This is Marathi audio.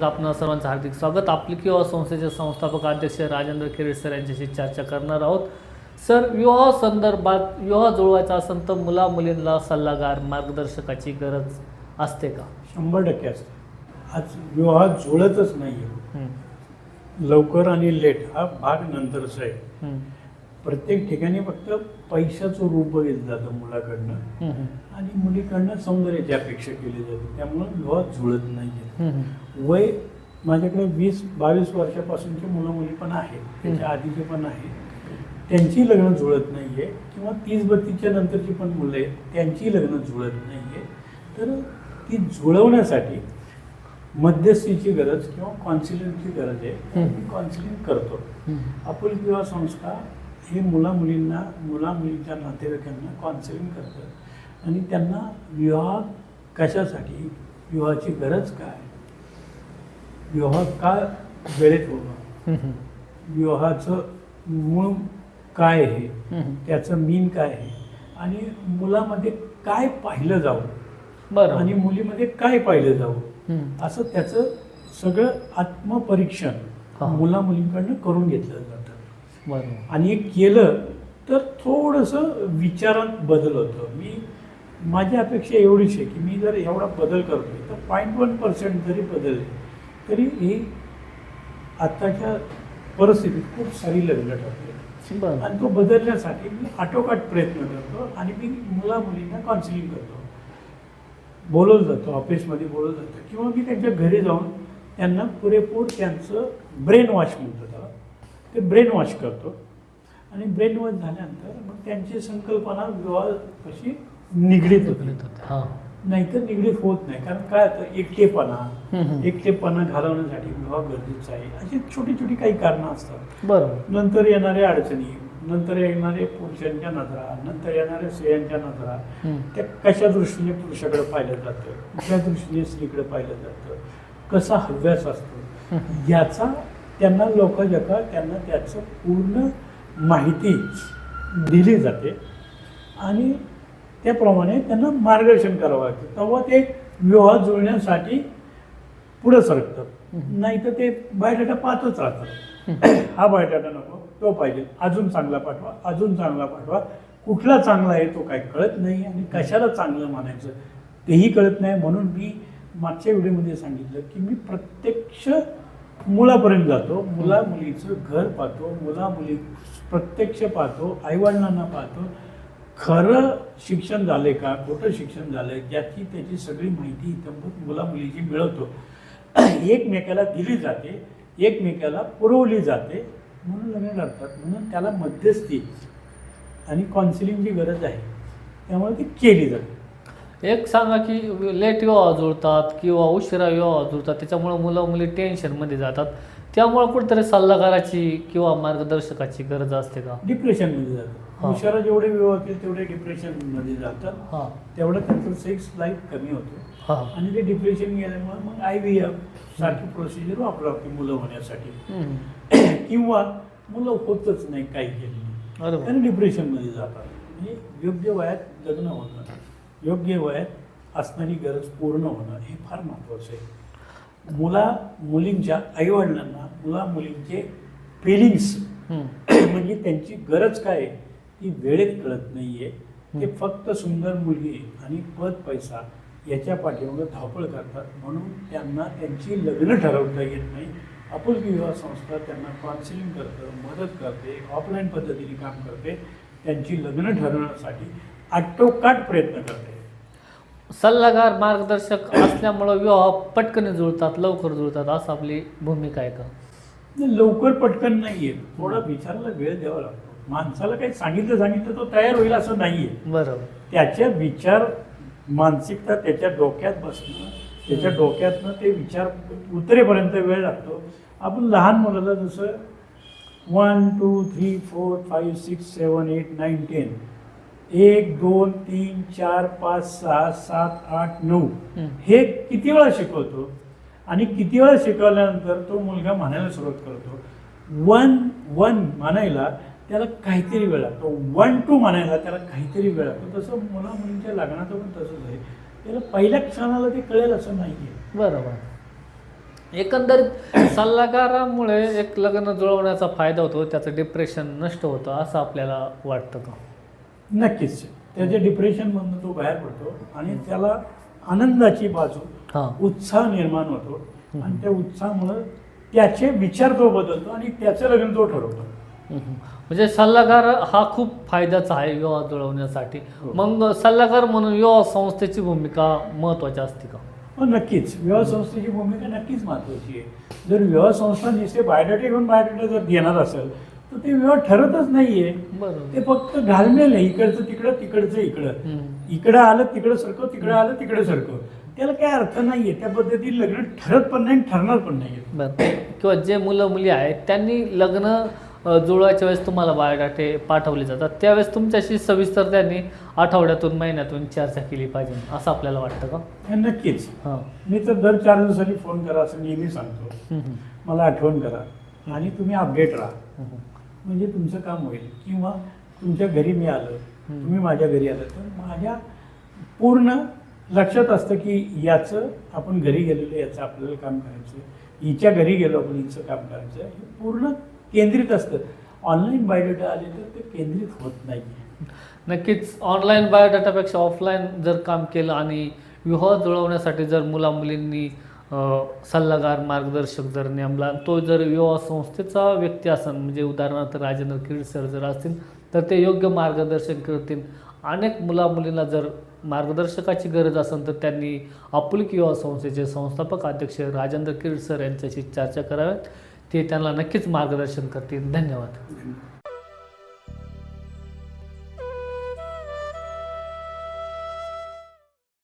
चर्चेत आपण सर्वांचं हार्दिक स्वागत. आपली किंवा संस्थेचे संस्थापक अध्यक्ष राजेंद्र खेरे सर यांच्याशी चर्चा करणार आहोत. सर विवाह संदर्भात विवाह जुळवायचा असेल तर मुला मुलींना सल्लागार मार्गदर्शकाची गरज असते का? शंभर टक्के असते. आज विवाह जुळतच नाही लवकर आणि लेट हा भाग नंतरचा आहे. प्रत्येक ठिकाणी फक्त पैशाचं रूप बघितलं जातं मुलाकडनं. आणि मुलीकडनं सौंदर्याची अपेक्षा केली जाते. त्यामुळं विवाह जुळत नाही. वय माझ्याकडे वीस बावीस वर्षापासूनचे मुलं मुली पण आहेत त्याच्या आधीचे पण आहेत. त्यांची लग्न जुळत नाही आहे किंवा तीस बत्तीसच्या नंतरची पण मुलं आहेत त्यांची लग्न जुळत नाही आहे तर ती जुळवण्यासाठी मध्यस्थीची गरज किंवा कॉन्सिलिंगची गरज आहे. मी कॉन्सिलिंग करतो. अपुल विवाह संस्था हे मुला मुलींना मुला मुलींच्या नातेवाईकांना कॉन्सिलिंग करतं आणि त्यांना विवाह कशासाठी विवाहाची गरज काय? विवाह का वेळेत होणं विवाहाचं मूळ काय आहे. त्याचं मीन काय आहे? आणि मुलामध्ये काय पाहिलं जावं? बरं आणि मुलीमध्ये काय पाहिलं जावं? असं त्याचं सगळं आत्मपरीक्षण. मुला मुलींकडनं करून घेतलं जातं. बरं आणि केलं तर थोडंसं विचारात बदल होतो. मी माझी अपेक्षा एवढीच आहे की मी जर एवढा बदल करतोय तर पॉईंट वन पर्सेंट जरी बदलले तरी हे आत्ताच्या परिस्थितीत खूप सारी लग्न ठरते आणि तो बदलण्यासाठी मी आटोकाट प्रयत्न करतो आणि मी मुला मुलींना काउन्सिलिंग करतो. बोलवलं जातो ऑफिसमध्ये बोलवलं जातं. किंवा मी त्यांच्या घरी जाऊन त्यांना पुरेपूर त्यांचं ब्रेन वॉश म्हणतो त्याला. ते ब्रेन वॉश करतो. आणि ब्रेन वॉश झाल्यानंतर मग त्यांची संकल्पना विवाह कशी निगडीत होते हां. नाहीतर निगडीत होत नाही. कारण काय होतं? एकटेपणा. एकटेपणा घालवण्यासाठी विवाह गरजेचा आहे. अशी छोटी छोटी काही कारणं असतात. बरं नंतर येणाऱ्या अडचणी नंतर येणारे पुरुषांच्या नजरा नंतर येणाऱ्या स्त्रियांच्या नजरा. त्या कशा दृष्टीने पुरुषाकडे पाहिलं जातं? कुठल्या दृष्टीने स्त्रीकडे पाहिलं जातं? कसा हव्यास असतो? याचा त्यांना लोकांजका त्यांना त्याचं पूर्ण माहिती दिली जाते. आणि त्याप्रमाणे त्यांना मार्गदर्शन करावं लागतं. तेव्हा ते विवाह जुळण्यासाठी पुढं सरकतात. नाही तर ते बायोडाटा पाहतच राहतात. हा बायोडाटा नको तो पाहिजे. अजून चांगला पाठवा अजून चांगला पाठवा. कुठला चांगला आहे तो काय कळत नाही आणि कशाला चांगलं मानायचं तेही कळत नाही. म्हणून मी मागच्या व्हिडिओमध्ये सांगितलं की मी प्रत्यक्ष मुलापर्यंत जातो. मुला मुलीचं घर पाहतो मुला मुली प्रत्यक्ष पाहतो आईवडिलांना पाहतो. खरं शिक्षण झाले का? खोटं शिक्षण झालं याची त्याची सगळी माहिती इथं मुला मुलीची मिळवतो. एकमेकाला दिली जाते एकमेकाला पुरवली जाते म्हणून लग्न करतात. म्हणून त्याला मध्यस्थी आणि काउन्सिलिंगची गरज आहे. त्यामुळे ती केली जाते. एक सांगा की लेट विवाह जुळतात किंवा उशिरा विवाह जुळतात त्याच्यामुळे मुलं मुली टेन्शनमध्ये जातात. त्यामुळे कुठेतरी सल्लागाराची किंवा मार्गदर्शकाची गरज असते का? डिप्रेशनमध्ये जातात. हुशारा जेवढे विवाह होतील तेवढे डिप्रेशनमध्ये जातात. हां. तेवढं त्यांचं सेक्स लाईफ कमी होतो. हां. आणि ते डिप्रेशन गेल्यामुळे मग आय व्ही एफ सारखी प्रोसिजर वापरावं लागते मुलं होण्यासाठी. हम्म. किंवा मुलं होतच नाही काही केलेली. बरोबर. आणि डिप्रेशनमध्ये जातात. म्हणजे योग्य वयात लग्न होणं योग्य वयात असणारी गरज पूर्ण होणं हे फार महत्त्वाचं आहे. मुला मुलींच्या आईवडिलांना मुला मुलींचे फिलिंग्स हम्म. म्हणजे त्यांची गरज काय आहे? ती वेळेत कळत नाही आहे ते. फक्त सुंदर मुलगी आणि पद पैसा याच्या पाठीमागं धावपळ करतात. म्हणून त्यांना त्यांची लग्न ठरवता येत नाही. आपुलकी विवाह संस्था त्यांना काउन्सिलिंग करतं मदत करते ऑफलाईन पद्धतीने काम करते. त्यांची लग्न ठरवण्यासाठी आटोकाट प्रयत्न करते. सल्लागार मार्गदर्शक असल्यामुळं विवाह पटकन जुळतात लवकर जुळतात. असं आपली भूमिका आहे का? लवकर पटकन नाही आहे थोडा विचारायला वेळ द्यावा लागतो. माणसाला काही सांगितलं सांगितलं तो तयार होईल असं नाही आहे बरोबर. त्याच्या विचार मानसिकता त्याच्या डोक्यात बसणं त्याच्या डोक्यातनं ते विचार उतरेपर्यंत वेळ लागतो. आपण लहान मुलाला जसं one two three four five six seven eight nine ten एक दोन तीन चार पाच सहा सात आठ नऊ हं. हे किती वेळा शिकवतो? आणि किती वेळा शिकवल्यानंतर तो मुलगा म्हणायला सुरुवात करतो. वन वन म्हणायला त्याला काहीतरी वेळ लागतो. वन टू म्हणायला त्याला काहीतरी वेळ लागतो. तसं मुला मुलींच्या लग्नाचं पण तसंच आहे. त्याला पहिल्या क्षणाला ते कळेल असं नाही आहे बरोबर. एकंदरीत सल्लागारामुळे एक लग्न जुळवण्याचा फायदा होतो त्याचं डिप्रेशन नष्ट होतं असं आपल्याला वाटतं का? नक्कीच. त्याच्या डिप्रेशनमधनं तो बाहेर पडतो आणि त्याला आनंदाची बाजू हां. उत्साह निर्माण होतो. आणि त्या उत्साहामुळं त्याचे विचार तो बदलतो आणि त्याचं लग्न तो ठरवतो. म्हणजे सल्लागार हा खूप फायद्याचा आहे विवाह जुळवण्यासाठी. हो. मग सल्लागार म्हणून विवाह संस्थेची भूमिका महत्वाची असते का? हो नक्कीच. विवाह संस्थेची भूमिका नक्कीच महत्त्वाची आहे. जर विवाह संस्था नुसते बायोडाटा घेऊन बायोडाटा जर देणार असेल तर ते विवाह ठरतच नाहीये. ते फक्त घालमेल आहे. इकडचं तिकडं तिकडचं इकडं. इकडं आलं तिकडं सरकव तिकडं आलं तिकडं सरकव. त्याला काय अर्थ नाहीये. त्या पद्धतीने लग्न ठरत पण नाही ठरणार पण नाही बरं. किंवा जे मुलं मुली आहेत त्यांनी लग्न जुळवायच्या वेळेस तुम्हाला बायोडाटे पाठवले जातात. त्यावेळेस तुमच्याशी सविस्तर त्यांनी आठवड्यातून महिन्यातून चर्चा केली पाहिजे असं आपल्याला वाटतं का? हे नक्कीच. हां. मी तर दर चार दिवसांनी फोन करा असं नेहमी सांगतो. मला आठवण करा आणि तुम्ही अपडेट राहा. म्हणजे तुमचं काम होईल. किंवा तुमच्या घरी मी आलं. तुम्ही माझ्या घरी आलं तर माझ्या पूर्ण लक्षात असतं की याचं आपण घरी गेलेलं याचं आपल्याला काम करायचं हिच्या घरी गेलो आपण हिचं काम करायचं हे पूर्ण केंद्रित असतं. ऑनलाईन बायोडेटा आले तर ते केंद्रित होत नाही. नक्कीच ऑनलाईन बायोडेटापेक्षा ऑफलाईन जर काम केलं आणि विवाह जुळवण्यासाठी जर मुला मुलींनी सल्लागार मार्गदर्शक जर नेमला तो जर विवाह संस्थेचा व्यक्ती असेल म्हणजे उदाहरणार्थ राजेंद्र किरीट सर जर असतील तर ते योग्य मार्गदर्शन करतील. अनेक मुला मुलींना जर मार्गदर्शकाची गरज असेल तर त्यांनी आपुलकी युवा संस्थेचे संस्थापक अध्यक्ष राजेंद्र किरीट सर यांच्याशी चर्चा कराव्यात. ते त्यांना नक्कीच मार्गदर्शन करतील. धन्यवाद.